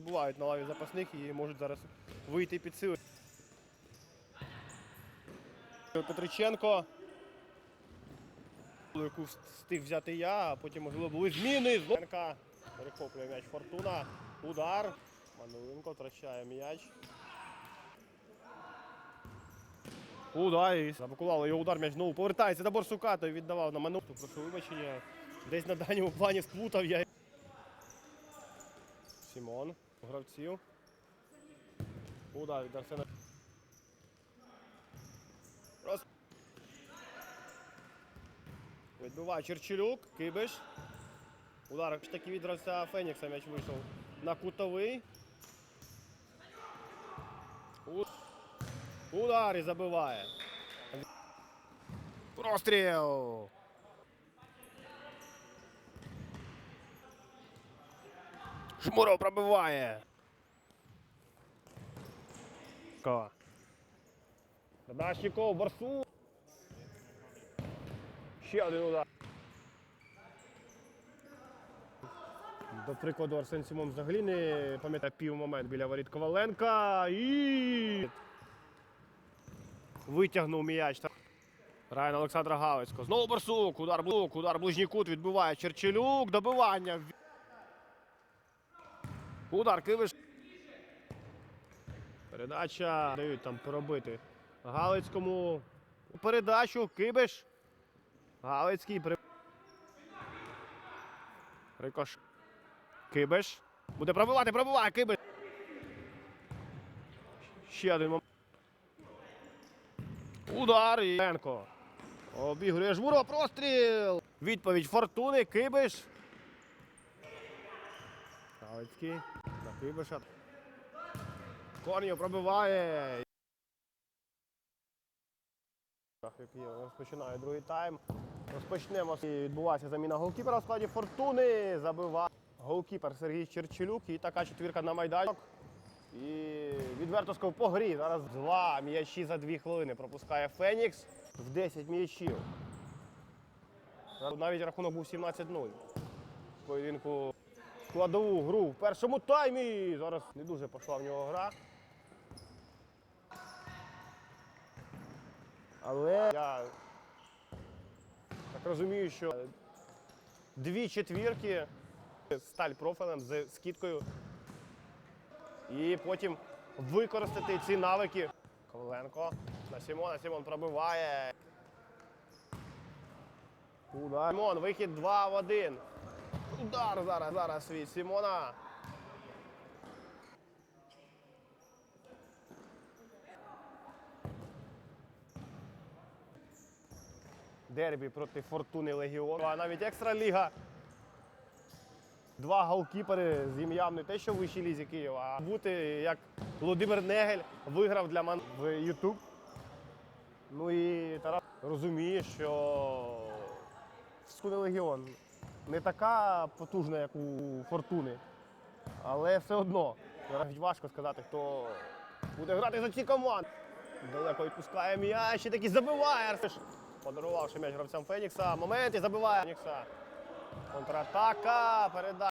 Бувають на лаві запасних і можуть зараз вийти під сили. Петриченко. Яку встиг взяти я, а потім, можливо, були зміни. Зновенка перехоплює м'яч Фортуна. Удар. Мануленко втрачає м'яч. Удар. і Заблокували його удар, м'яч знову повертається до Борсука, той віддавав на Мануленко. Прошу вибачення. Десь на дальньому плані сплутав я. Сімон. Гравців. Удар від Арсена. Роз... Відбиває Черчилюк, Кибиш. Удар таки від гравця Фенікса м'яч вийшов на кутовий. Удар і забиває. Простріл! Жмуров пробиває. Ка. Дашніков, Барсу. Ще один удар. До прикладу, Арсен Сімон взагалі не пам'ятає пів момент біля воріт Коваленка і витягнув м'яч. Райан Олександра Галицького. Знову Барсук, удар блук, удар ближній кут відбиває Черчелюк, добивання. Удар Кивиш. Передача. Дають там поробити. Галицькому. Передачу. Кибиш. Галицький. При... Рикош. Кибиш. Буде пробивати, пробиває. Кибиш. Ще один момент. Удар. І... Ленко. Обігрує Жмурова. Простріл. Відповідь Фортуни. Кибиш. Галицький. На Кибиша. Корнів пробиває. Розпочинає другий тайм. Розпочнемо. І Відбувається заміна голкіпера в складі Фортуни. Забиває голкіпер Сергій Черчелюк. І така четвірка на майданчик. І відверто сказав по грі. Зараз два м'ячі за дві хвилини пропускає Фенікс в 10 м'ячів. Навіть рахунок був 17-0. Поєдинку складову гру в першому таймі. Зараз не дуже пішла в нього гра. Але я так розумію, що дві четвірки сталь профілем з скидкою. І потім використати ці навики. Коваленко на Сімона. Сімон пробиває. Сімон, вихід 2 в 1. Удар зараз, зараз від Сімона. Дербі проти Фортуни Легіону. А навіть екстраліга. Два голкіпери з ім'ям не те, що в вищій лізі Києва, а бути як Володимир Негель виграв для мене в YouTube. Ну і Тарас розуміє, що Фортуни Легіон не така потужна, як у Фортуни. Але все одно навіть важко сказати, хто буде грати за ці команди. Далеко відпускає м'яч і такий забиває. Арсиш. подарувавши м'яч гравцям Фенікса. Момент і забиває Фенікса. Контратака, передача.